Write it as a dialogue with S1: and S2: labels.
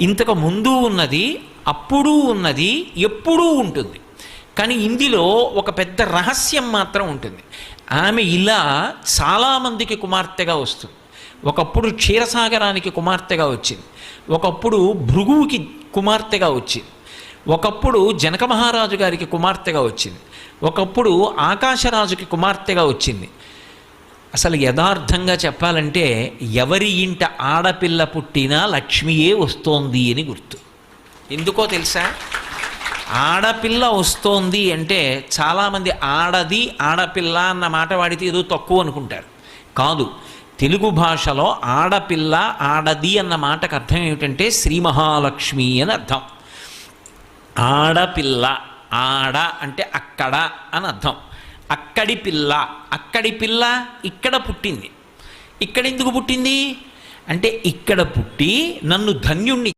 S1: ఇంతకు ముందు ఉన్నది అప్పుడు ఉన్నది ఎప్పుడూ ఉంటుంది. కానీ ఇందులో ఒక పెద్ద రహస్యం మాత్రం ఉంటుంది. ఆమె ఇలా చాలామందికి కుమార్తెగా వస్తుంది. ఒకప్పుడు క్షీరసాగరానికి కుమార్తెగా వచ్చింది. ఒకప్పుడు భృగువుకి కుమార్తెగా వచ్చింది. ఒకప్పుడు జనక మహారాజు గారికి కుమార్తెగా వచ్చింది. ఒకప్పుడు ఆకాశరాజుకి కుమార్తెగా వచ్చింది. అసలు యథార్థంగా చెప్పాలంటే ఎవరి ఇంట ఆడపిల్ల పుట్టినా లక్ష్మియే వస్తోంది అని గుర్తు. ఎందుకో తెలుసా? ఆడపిల్ల వస్తోంది అంటే చాలామంది ఆడది ఆడపిల్ల అన్న మాట వాడితే ఏదో తక్కువ అనుకుంటారు. కాదు తెలుగు భాషలో ఆడపిల్ల ఆడది అన్న మాటకు అర్థం ఏమిటంటే శ్రీ మహాలక్ష్మి అని అర్థం. ఆడపిల్ల ఆడ అంటే అక్కడ అని అర్థం. అక్కడి పిల్ల అక్కడి పిల్ల ఇక్కడ పుట్టింది. ఇక్కడ ఎందుకు పుట్టింది? అంటే ఇక్కడ పుట్టి నన్ను ధన్యుణ్ణి